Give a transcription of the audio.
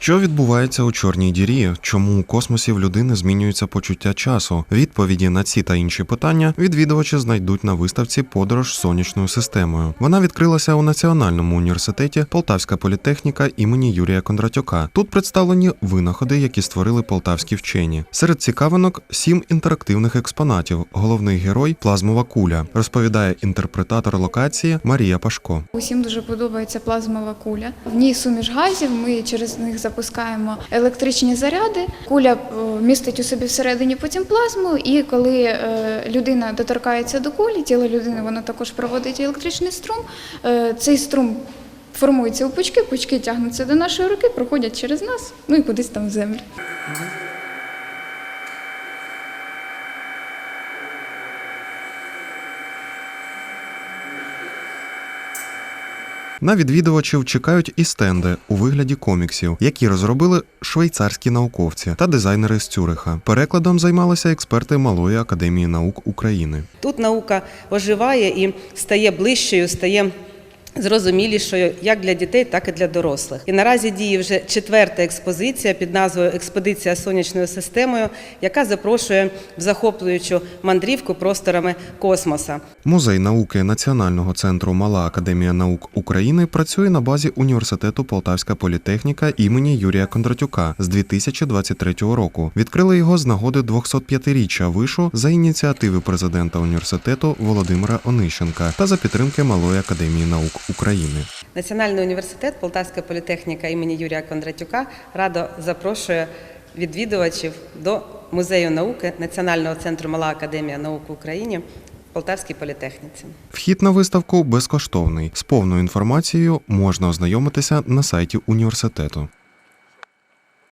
Що відбувається у чорній дірі? Чому у космосі в людини змінюється почуття часу? Відповіді на ці та інші питання відвідувачі знайдуть на виставці Подорож сонячною системою. Вона відкрилася у Національному університеті Полтавська політехніка імені Юрія Кондратюка. Тут представлені винаходи, які створили полтавські вчені. Серед цікавинок сім інтерактивних експонатів. Головний герой плазмова куля, розповідає інтерпретатор локації Марія Пашко. Усім дуже подобається плазмова куля. В ній суміш газів. Ми через них запускаємо електричні заряди. Куля е, містить у собі всередині потім плазму, і коли е, людина доторкається до кулі, тіло людини воно також проводить електричний струм. Е, Цей струм формується у пучки, пучки тягнуться до нашої руки, проходять через нас, ну і кудись там в землю. На відвідувачів чекають і стенди у вигляді коміксів, які розробили швейцарські науковці та дизайнери з Цюриха. Перекладом займалися експерти Малої академії наук України. Тут наука оживає і стає ближчою, стає зрозумілішою як для дітей, так і для дорослих. І наразі діє вже четверта експозиція під назвою Експедиція сонячною системою, яка запрошує в захоплюючу мандрівку просторами космоса. Музей науки Національного центру Мала Академія наук України працює на базі університету Полтавська політехніка імені Юрія Кондратюка з 2023 року. Відкрили його з нагоди 205-річчя вишу за ініціативи президента університету Володимира Онищенка та за підтримки Малої академії наук України. Національний університет Полтавська політехніка імені Юрія Кондратюка радо запрошує відвідувачів до музею науки Національного центру Мала Академія наук України. В Полтавській політехніці. Вхід на виставку безкоштовний. З повною інформацією можна ознайомитися на сайті університету.